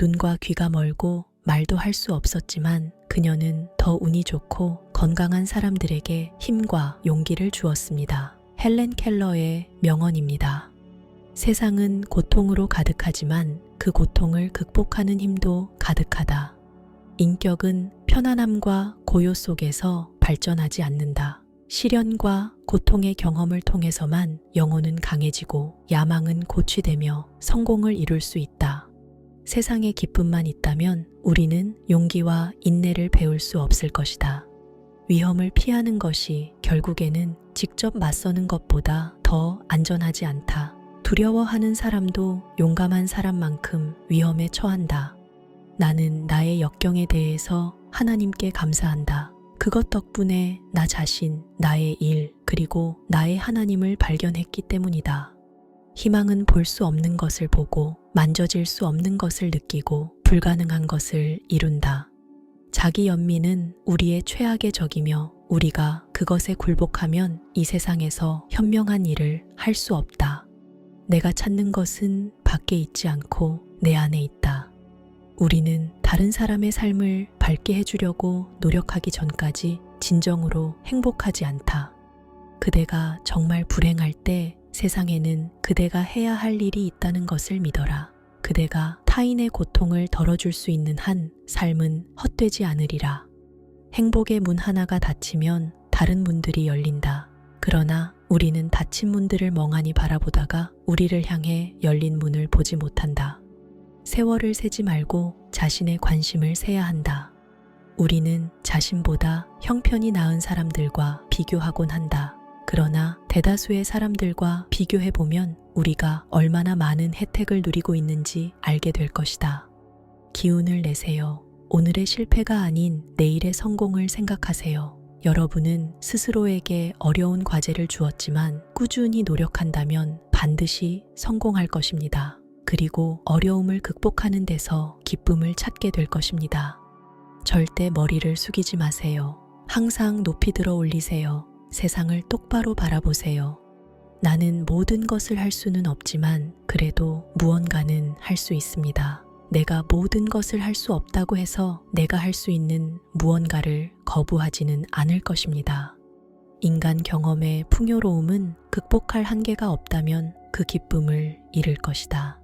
눈과 귀가 멀고 말도 할 수 없었지만 그녀는 더 운이 좋고 건강한 사람들에게 힘과 용기를 주었습니다. 헬렌 켈러의 명언입니다. 세상은 고통으로 가득하지만 그 고통을 극복하는 힘도 가득하다. 인격은 편안함과 고요 속에서 발전하지 않는다. 시련과 고통의 경험을 통해서만 영혼은 강해지고 야망은 고취되며 성공을 이룰 수 있다. 세상에 기쁨만 있다면 우리는 용기와 인내를 배울 수 없을 것이다. 위험을 피하는 것이 결국에는 직접 맞서는 것보다 더 안전하지 않다. 두려워하는 사람도 용감한 사람만큼 위험에 처한다. 나는 나의 역경에 대해서 하나님께 감사한다. 그것 덕분에 나 자신, 나의 일, 그리고 나의 하나님을 발견했기 때문이다. 희망은 볼 수 없는 것을 보고 만져질 수 없는 것을 느끼고 불가능한 것을 이룬다. 자기 연민은 우리의 최악의 적이며 우리가 그것에 굴복하면 이 세상에서 현명한 일을 할 수 없다. 내가 찾는 것은 밖에 있지 않고 내 안에 있다. 우리는 다른 사람의 삶을 밝게 해주려고 노력하기 전까지 진정으로 행복하지 않다. 그대가 정말 불행할 때 세상에는 그대가 해야 할 일이 있다는 것을 믿어라. 그대가 타인의 고통을 덜어줄 수 있는 한 삶은 헛되지 않으리라. 행복의 문 하나가 닫히면 다른 문들이 열린다. 그러나 우리는 닫힌 문들을 멍하니 바라보다가 우리를 향해 열린 문을 보지 못한다. 세월을 세지 말고 자신의 관심을 세야 한다. 우리는 자신보다 형편이 나은 사람들과 비교하곤 한다. 그러나 대다수의 사람들과 비교해보면 우리가 얼마나 많은 혜택을 누리고 있는지 알게 될 것이다. 기운을 내세요. 오늘의 실패가 아닌 내일의 성공을 생각하세요. 여러분은 스스로에게 어려운 과제를 주었지만 꾸준히 노력한다면 반드시 성공할 것입니다. 그리고 어려움을 극복하는 데서 기쁨을 찾게 될 것입니다. 절대 머리를 숙이지 마세요. 항상 높이 들어 올리세요. 세상을 똑바로 바라보세요. 나는 모든 것을 할 수는 없지만 그래도 무언가는 할 수 있습니다. 내가 모든 것을 할 수 없다고 해서 내가 할 수 있는 무언가를 거부하지는 않을 것입니다. 인간 경험의 풍요로움은 극복할 한계가 없다면 그 기쁨을 잃을 것이다.